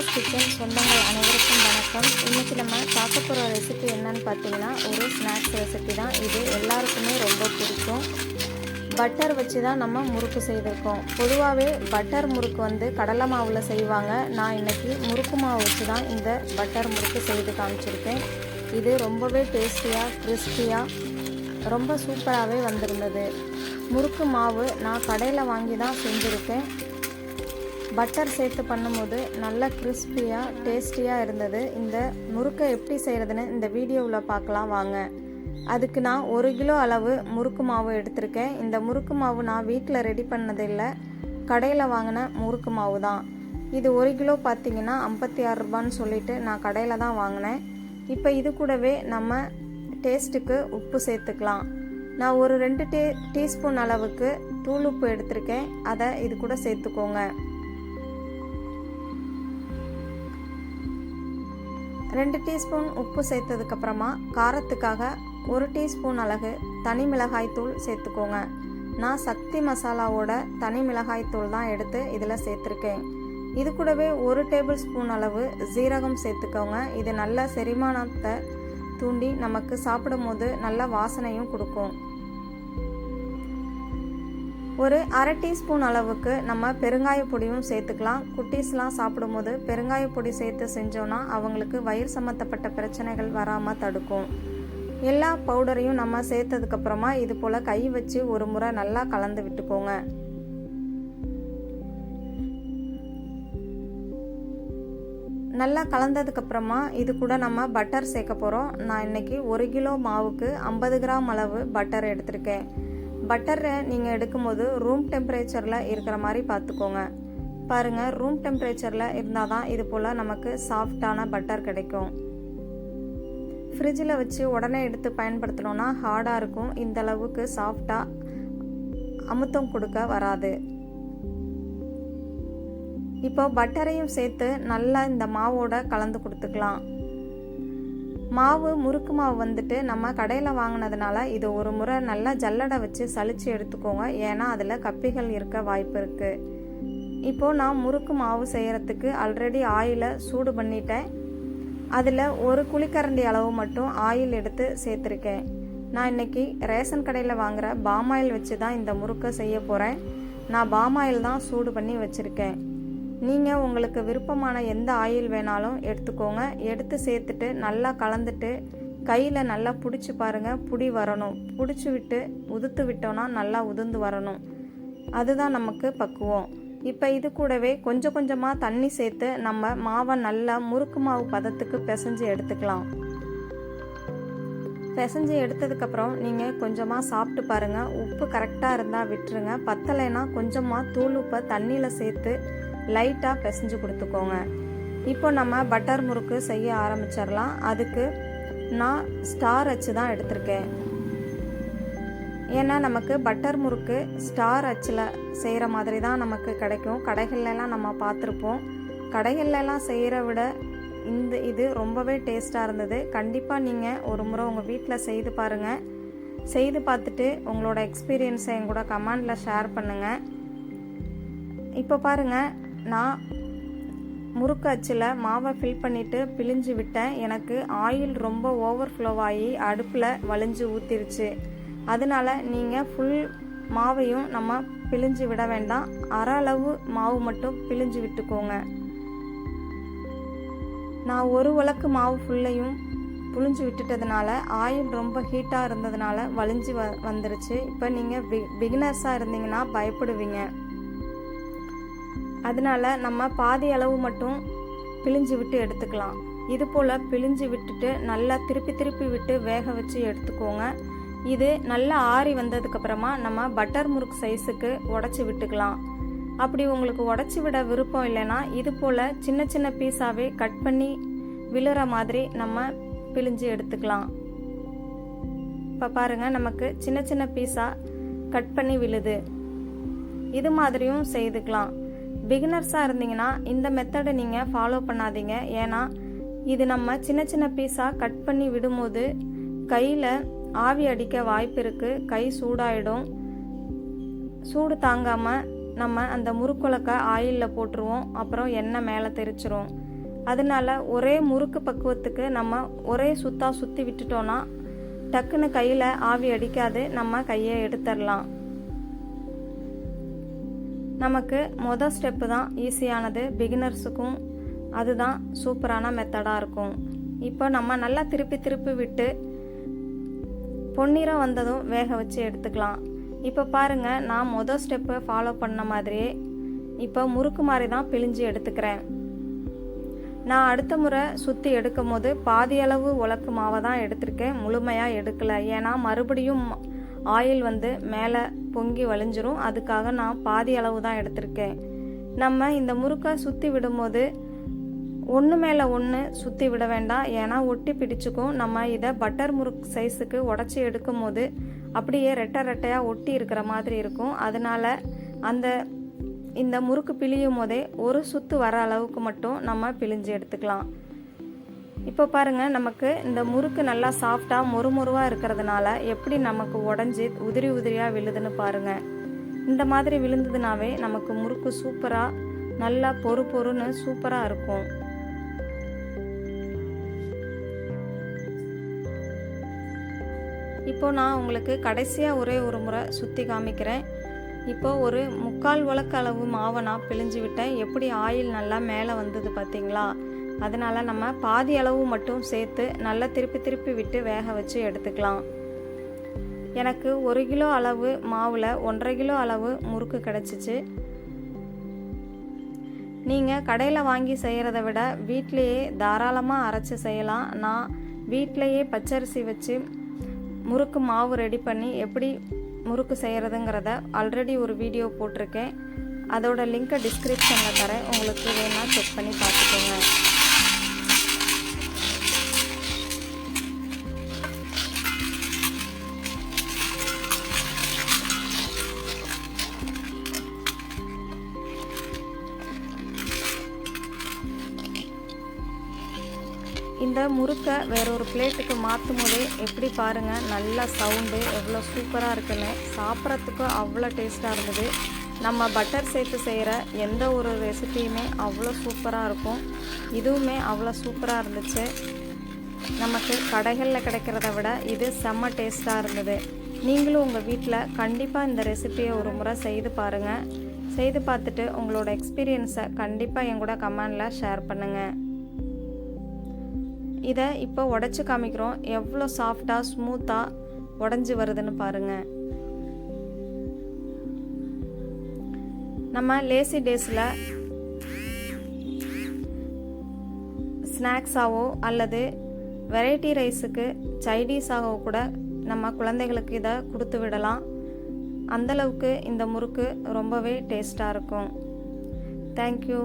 சுஜாதாஸ் kitchen சொந்தங்கள் அனைவருக்கும் வணக்கம். இன்றைக்கி நம்ம பார்க்க போகிற ரெசிபி என்னன்னு பார்த்தீங்கன்னா ஒரு ஸ்நாக்ஸ் ரெசிபி தான். இது எல்லாருக்குமே ரொம்ப பிடிக்கும். பட்டர் வச்சு தான் நம்ம முறுக்கு செய்திருக்கோம். பொதுவாகவே பட்டர் முறுக்கு வந்து கடலை மாவில் செய்வாங்க. நான் இன்னைக்கு முறுக்கு மாவு வச்சு தான் இந்த பட்டர் முறுக்கு செய்து காமிச்சிருக்கேன். இது ரொம்பவே டேஸ்டியாக கிறிஸ்பியாக ரொம்ப சூப்பராகவே வந்திருந்தது. முறுக்கு மாவு நான் கடையில் வாங்கி தான் செஞ்சுருக்கேன். பட்டர் சேர்த்து பண்ணும்போது நல்ல கிறிஸ்பியாக டேஸ்டியாக இருந்தது. இந்த முறுக்கை எப்படி செய்கிறதுன்னு இந்த வீடியோவில் பார்க்கலாம் வாங்க. அதுக்கு நான் ஒரு கிலோ அளவு முறுக்கு மாவு எடுத்திருக்கேன். இந்த முறுக்கு மாவு நான் வீட்டில் ரெடி பண்ணதில்லை. கடையில் வாங்கின முறுக்கு மாவு தான். இது ஒரு கிலோ பார்த்தீங்கன்னா ஐம்பத்தி ஆறு ரூபான்னு சொல்லிட்டு நான் கடையில் தான் வாங்கினேன். இப்போ இது கூடவே நம்ம டேஸ்ட்டுக்கு உப்பு சேர்த்துக்கலாம். நான் ஒரு ரெண்டு டீ டீஸ்பூன் அளவுக்கு தூள் உப்பு எடுத்திருக்கேன். அதை இது கூட சேர்த்துக்கோங்க. ரெண்டு டீஸ்பூன் உப்பு சேர்த்ததுக்கப்புறமா காரத்துக்காக ஒரு டீஸ்பூன் அளவு தனி மிளகாய் தூள் சேர்த்துக்கோங்க. நான் சக்தி மசாலாவோட தனி மிளகாய் தூள் தான் எடுத்து இதில் சேர்த்துருக்கேன். இது கூடவே ஒரு டேபிள் ஸ்பூன் அளவு ஜீரகம் சேர்த்துக்கோங்க. இது நல்ல செரிமானத்தை தூண்டி நமக்கு சாப்பிடும் போது நல்ல வாசனையும் கொடுக்கும். ஒரு அரை டீஸ்பூன் அளவுக்கு நம்ம பெருங்காய பொடியும் சேர்த்துக்கலாம். குட்டீஸ்லாம் சாப்பிடும்போது பெருங்காய பொடி சேர்த்து செஞ்சோன்னா அவங்களுக்கு வயிறு சம்மந்தப்பட்ட பிரச்சனைகள் வராமல் தடுக்கும். எல்லா பவுடரையும் நம்ம சேர்த்ததுக்கப்புறமா இது போல் கை வச்சு ஒரு முறை நல்லா கலந்து விட்டுக்கோங்க. நல்லா கலந்ததுக்கப்புறமா இது கூட நம்ம பட்டர் சேர்க்க போகிறோம் நான் இன்னைக்கு ஒரு கிலோ மாவுக்கு ஐம்பது கிராம் அளவு பட்டர் எடுத்திருக்கேன். பட்டரை நீங்கள் எடுக்கும்போது ரூம் டெம்பரேச்சரில் இருக்கிற மாதிரி பார்த்துக்கோங்க. பாருங்கள் ரூம் டெம்பரேச்சரில் இருந்தால் தான் இது போல் நமக்கு சாஃப்டான பட்டர் கிடைக்கும். ஃப்ரிட்ஜில் வச்சு உடனே எடுத்து பயன்படுத்தினோன்னா ஹார்டாக இருக்கும். இந்த அளவுக்கு சாஃப்டாக அமுத்தம் கொடுக்க வராது. இப்போ பட்டரையும் சேர்த்து நல்லா இந்த மாவோட கலந்து கொடுத்துக்கலாம். மாவு முறுக்கு மாவு வந்துட்டு நம்ம கடையில் வாங்கினதுனால இது ஒரு முறை நல்லா ஜல்லடை வச்சு சளிச்சு எடுத்துக்கோங்க. ஏன்னா அதில் கப்பிகள் இருக்க வாய்ப்பு இருக்குது இப்போது நான் முறுக்கு மாவு செய்கிறதுக்கு ஆல்ரெடி ஆயிலை சூடு பண்ணிட்டேன். அதில் ஒரு குழிக்கரண்டி அளவு மட்டும் ஆயில் எடுத்து சேர்த்துருக்கேன். நான் இன்றைக்கி ரேஷன் கடையில் வாங்குகிற பாமாயில் வச்சு தான் இந்த முறுக்கை செய்ய போகிறேன் நான் பாமாயில் தான் சூடு பண்ணி வச்சுருக்கேன். நீங்கள் உங்களுக்கு விருப்பமான எந்த ஆயில் வேணாலும் எடுத்துக்கோங்க. எடுத்து சேர்த்துட்டு நல்லா கலந்துட்டு கையில் நல்லா பிடிச்சி பாருங்கள் புடி வரணும். பிடிச்சி விட்டு உதுத்து விட்டோன்னா நல்லா உதிர்ந்து வரணும். அதுதான் நமக்கு பக்குவம். இப்போ இது கூடவே கொஞ்சம் கொஞ்சமாக தண்ணி சேர்த்து நம்ம மாவை நல்லா முறுக்கு மாவு பதத்துக்கு பிசைஞ்சு எடுத்துக்கலாம். பிசைஞ்சு எடுத்ததுக்கப்புறம் நீங்கள் கொஞ்சமாக சாப்பிட்டு பாருங்கள் உப்பு கரெக்டாக இருந்தால் விட்டுருங்க. பத்தலைன்னா கொஞ்சமாக தூள் உப்பை தண்ணியில் சேர்த்து லைட்டாக பிசைஞ்சு கொடுத்துக்கோங்க. இப்போ நம்ம பட்டர் முறுக்கு செய்ய ஆரம்பிச்சிடலாம். அதுக்கு நான் ஸ்டார் அச்சு தான் எடுத்திருக்கேன். ஏன்னா நமக்கு பட்டர் முறுக்கு ஸ்டார் அச்சில் செய்கிற மாதிரி தான் நமக்கு கிடைக்கும். கடைகள்லாம் நம்ம பார்த்துருப்போம். கடைகள்லாம் செய்கிற விட இந்த இது ரொம்பவே டேஸ்ட்டாக இருந்தது. கண்டிப்பாக நீங்கள் ஒரு முறை உங்கள் வீட்டில் செய்து பாருங்கள் செய்து பார்த்துட்டு உங்களோட எக்ஸ்பீரியன்ஸை என் கூட கமெண்டில் ஷேர் பண்ணுங்கள் இப்போ பாருங்கள் நான் முறுக்கு அச்சில் மாவை ஃபில் பண்ணிவிட்டு பிழிஞ்சு விட்டேன். எனக்கு ஆயில் ரொம்ப ஓவர் ஃப்ளோ ஆகி அடுப்பில் வலிஞ்சு ஊற்றிருச்சு அதனால நீங்கள் ஃபுல் மாவையும் நம்ம பிழிஞ்சு விட வேண்டாம். அரை அளவு மாவு மட்டும் பிழிஞ்சு விட்டுக்கோங்க. நான் ஒரு உலக்கு மாவு ஃபுல்லையும் புழிஞ்சு விட்டுட்டதுனால ஆயில் ரொம்ப ஹீட்டாக இருந்ததுனால வலிஞ்சு வ வந்துருச்சு. இப்போ நீங்கள் பி பிகினர்ஸாக இருந்தீங்கன்னா பயப்படுவீங்க. அதனால நம்ம பாதி அளவு மட்டும் பிழிஞ்சு விட்டு எடுத்துக்கலாம். இது போல் பிழிஞ்சு விட்டுட்டு நல்லா திருப்பி திருப்பி விட்டு வேக வச்சு எடுத்துக்கோங்க. இது நல்லா ஆறி வந்ததுக்கப்புறமா நம்ம பட்டர் முறுக்கு சைஸுக்கு உடச்சி விட்டுக்கலாம். அப்படி உங்களுக்கு உடச்சி விட விருப்பம் இல்லைன்னா இது போல் சின்ன சின்ன பீஸாகவே கட் பண்ணி விழுற மாதிரி நம்ம பிழிஞ்சு எடுத்துக்கலாம். இப்போ பாருங்கள் நமக்கு சின்ன சின்ன பீஸாக கட் பண்ணி விழுது. இது மாதிரியும் செய்துக்கலாம். பிகினர்ஸாக இருந்தீங்கன்னா இந்த மெத்தடை நீங்கள் ஃபாலோ பண்ணாதீங்க. ஏன்னா இது நம்ம சின்ன சின்ன பீஸாக கட் பண்ணி விடும்போது கையில் ஆவி அடிக்க வாய்ப்பு இருக்குது கை சூடாயிடும். சூடு தாங்காமல் நம்ம அந்த முறுக்குலக்க ஆயிலில் போட்டுருவோம். அப்புறம் எண்ணெய் மேலே தெரிச்சிரும் அதனால ஒரே முறுக்கு பக்குவத்துக்கு நம்ம ஒரே சுத்தாக சுற்றி விட்டுட்டோன்னா டக்குன்னு கையில் ஆவி அடிக்காது. நம்ம கையை எடுத்துடலாம். நமக்கு மொதல் ஸ்டெப்பு தான் ஈஸியானது பிகினர்ஸுக்கும் அதுதான் சூப்பரான மெத்தடாக இருக்கும். இப்போ நம்ம நல்லா திருப்பி திருப்பி விட்டு பொன்னிறம் வந்ததும் வேக வச்சு எடுத்துக்கலாம். இப்போ பாருங்கள் நான் மொதல் ஸ்டெப்பை ஃபாலோ பண்ண மாதிரியே இப்போ முறுக்கு மாதிரி தான் பிழிஞ்சு எடுத்துக்கிறேன். நான் அடுத்த முறை சுற்றி எடுக்கும் போது பாதியளவு உலக்கு மாவை தான் எடுத்திருக்கேன். முழுமையாக எடுக்கலை. ஏன்னா மறுபடியும் ஆயில் வந்து மேலே பொங்கி வழிஞ்சிரும். அதுக்காக நான் பாதி அளவு தான் எடுத்திருக்கேன். நம்ம இந்த முறுக்கை சுற்றி விடும்போது ஒன்று மேலே ஒன்று சுற்றி விட வேண்டாம். ஏன்னா ஒட்டி பிடிச்சிக்கும். நம்ம இதை பட்டர் முறுக்கு சைஸுக்கு உடச்சி எடுக்கும் போது அப்படியே ரெட்டை ரெட்டையாக ஒட்டி இருக்கிற மாதிரி இருக்கும். அதனால அந்த இந்த முறுக்கு பிழியும் போதே ஒரு சுத்து வர அளவுக்கு மட்டும் நம்ம பிழிஞ்சு எடுத்துக்கலாம். இப்போ பாருங்கள் நமக்கு இந்த முறுக்கு நல்லா சாஃப்டாக மொறுமொறுவாக இருக்கிறதுனால எப்படி நமக்கு உடஞ்சி உதிரி உதிரியாக விழுதுன்னு பாருங்கள் இந்த மாதிரி விழுந்ததுனாவே நமக்கு முறுக்கு சூப்பராக நல்லா பொறு பொறுன்னு சூப்பராக இருக்கும். இப்போ நான் உங்களுக்கு கடைசியாக ஒரே ஒரு முறை சுற்றி காமிக்கிறேன். இப்போ ஒரு முக்கால் உலக்க அளவு மாவை நான் பிழிஞ்சு விட்டேன். எப்படி ஆயில் நல்லா மேலே வந்தது பார்த்தீங்களா? அதனால் நம்ம பாதி அளவு மட்டும் சேர்த்து நல்லா திருப்பி திருப்பி விட்டு வேக வச்சு எடுத்துக்கலாம். எனக்கு ஒரு கிலோ அளவு மாவில் ஒன்றரை கிலோ அளவு முறுக்கு கிடச்சிச்சு. நீங்கள் கடையில் வாங்கி செய்கிறத விட வீட்டிலையே தாராளமாக அரைச்சி செய்யலாம். நான் வீட்டிலையே பச்சரிசி வச்சு முறுக்கு மாவு ரெடி பண்ணி எப்படி முறுக்கு செய்கிறதுங்கிறத ஆல்ரெடி ஒரு வீடியோ போட்டிருக்கேன். அதோட லிங்க்கை டிஸ்கிரிப்ஷனில் தரேன். உங்களுக்கு வேணால் செக் பண்ணி பார்த்துக்கோங்க. இந்த முறுக்கை வேற ஒரு பிளேட்டுக்கு மாற்றும் போதே எப்படி பாருங்கள் நல்ல சவுண்டு எவ்வளோ சூப்பராக இருக்குன்னு. சாப்பிட்றதுக்கு அவ்வளோ டேஸ்ட்டாக இருந்தது. நம்ம பட்டர் சேர்த்து செய்கிற எந்த ஒரு ரெசிபியுமே அவ்வளோ சூப்பராக இருக்கும். இதுவுமே அவ்வளோ சூப்பராக இருந்துச்சு. நமக்கு கடைகளில் கிடைக்கிறத விட இது செம்ம டேஸ்ட்டாக இருந்தது. நீங்களும் உங்கள் வீட்டில் கண்டிப்பாக இந்த ரெசிபியை ஒரு முறை செய்து பாருங்கள் செய்து பார்த்துட்டு உங்களோட எக்ஸ்பீரியன்ஸை கண்டிப்பாக என் கூட கமெண்டில் ஷேர் பண்ணுங்கள் இதை இப்போ உடச்சி காமிக்கிறோம். எவ்வளோ சாஃப்டாக ஸ்மூத்தாக உடஞ்சி வருதுன்னு பாருங்கள் நம்ம லேசி டேஸில் ஸ்நாக்ஸாவோ அல்லது வெரைட்டி ரைஸுக்கு சைடீஸாகவோ கூட நம்ம குழந்தைகளுக்கு இதை கொடுத்து விடலாம். அந்தளவுக்கு இந்த முறுக்கு ரொம்பவே டேஸ்ட்டாக இருக்கும். தேங்க்யூ